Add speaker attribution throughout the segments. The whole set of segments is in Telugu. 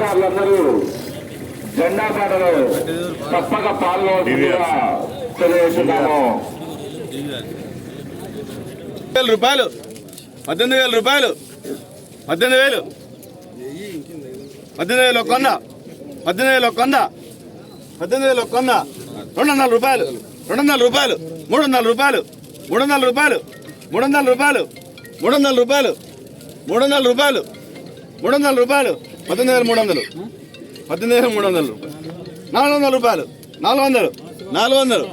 Speaker 1: అధికారులందరూ జెండా పాటలు తప్పక పాల్గొనవలసిందిగా తెలియజేస్తున్నాము
Speaker 2: రూపాయలు. పద్దెనిమిది వేల రూపాయలు. పద్దెనిమిది వేలు. పద్దెనిమిది వేలు ఒక వంద. పద్దెనిమిది వేలు ఒక వంద. పద్దెనిమిది వేలు ఒక వంద. రెండు వందల రూపాయలు. రెండు వందల రూపాయలు. మూడు వందల రూపాయలు. మూడు వందల రూపాయలు. మూడు వందల రూపాయలు. మూడు వందల రూపాయలు. మూడు వందల రూపాయలు. మూడు వందల రూపాయలు. పద్దెనిమిది వేల మూడు వందలు. పద్దెనిమిది వేల మూడు వందలు. నాలుగు వందల రూపాయలు. నాలుగు వందలు. నాలుగు వందలు.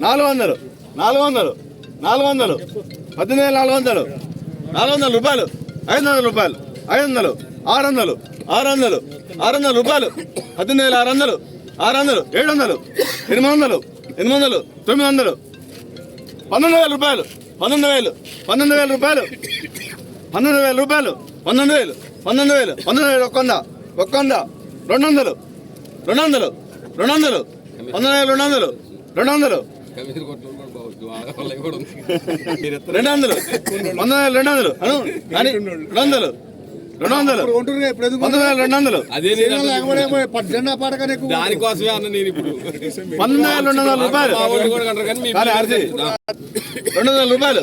Speaker 2: నాలుగు వందలు. నాలుగు వందలు. నాలుగు వందలు. పద్దెనిమిది వేల నాలుగు వందలు. నాలుగు వందల రూపాయలు. ఐదు వందల రూపాయలు. ఐదు వందలు. ఆరు వందలు. ఆరు వందలు. ఆరు వందల రూపాయలు. పద్దెనిమిది వేల ఆరు వందలు. ఆరు వందలు. ఏడు వందలు. ఎనిమిది వందలు. ఎనిమిది వందలు. తొమ్మిది వందలు. పంతొమ్మిది వేల రూపాయలు. పన్నెండు వేలు. పంతొమ్మిది వేల రూపాయలు. పంతొమ్మిది వేల రూపాయలు. పంతొమ్మిది వేలు. పంతొమ్మిది వేలు. పంతొమ్మిది వేలు ఒక్క వంద ఒక్క వంద రెండు వందలు రెండు వందలు రెండు వందలు పంతొమ్మిది వేల రెండు వందలు రెండు వందలు రెండు వందలు పంతొమ్మిది వేల రెండు వందలు అను అని రెండు వందలు రెండు వందలు పంతొమ్మిది వేల రెండు వందలు
Speaker 3: అదే
Speaker 4: జెండా పాటగానే
Speaker 3: దానికోసమే అన్న నేను ఇప్పుడు.
Speaker 2: పంతొమ్మిది వేల రెండు వందల రూపాయలు రెండు వందల రూపాయలు.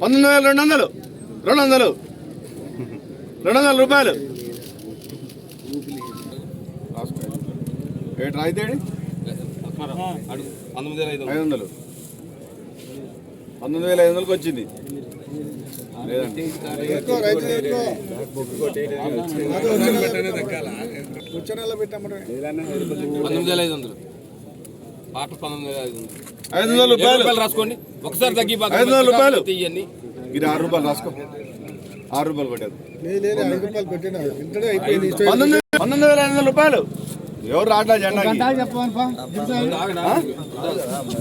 Speaker 2: పంతొమ్మిది వేల రెండు వందలు రెండు వందలు రెండు వందల రూపాయలు.
Speaker 3: పంతొమ్మిది వేల ఐదు వందలు.
Speaker 2: ఐదు వందలు. పంతొమ్మిది వేల ఐదు వందలకి వచ్చింది.
Speaker 3: పంతొమ్మిది వేల ఐదు వందలు. పాట పంతొమ్మిది వేల ఐదు వందలు.
Speaker 2: ఐదు వందల రూపాయలు.
Speaker 3: రాసుకోండి. ఒకసారి తగ్గి
Speaker 2: ఐదు వందల రూపాయలు. ఇది ఆరు రూపాయలు రాసుకో. ఆరు రూపాయలు
Speaker 4: ఐదు అయిపోయింది
Speaker 2: పంతొమ్మిది వేల ఐదు వందల రూపాయలు. ఎవరు రావట్లేదు
Speaker 4: చెప్పమని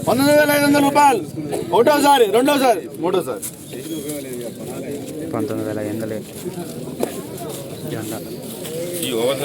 Speaker 2: పంతొమ్మిది వేల ఐదు వందల రూపాయలు. ఒకటోసారి రెండోసారి మూడోసారి.
Speaker 5: పంతొమ్మిది వేల ఎనిమిది జెండా.
Speaker 3: ఈ ఓవర్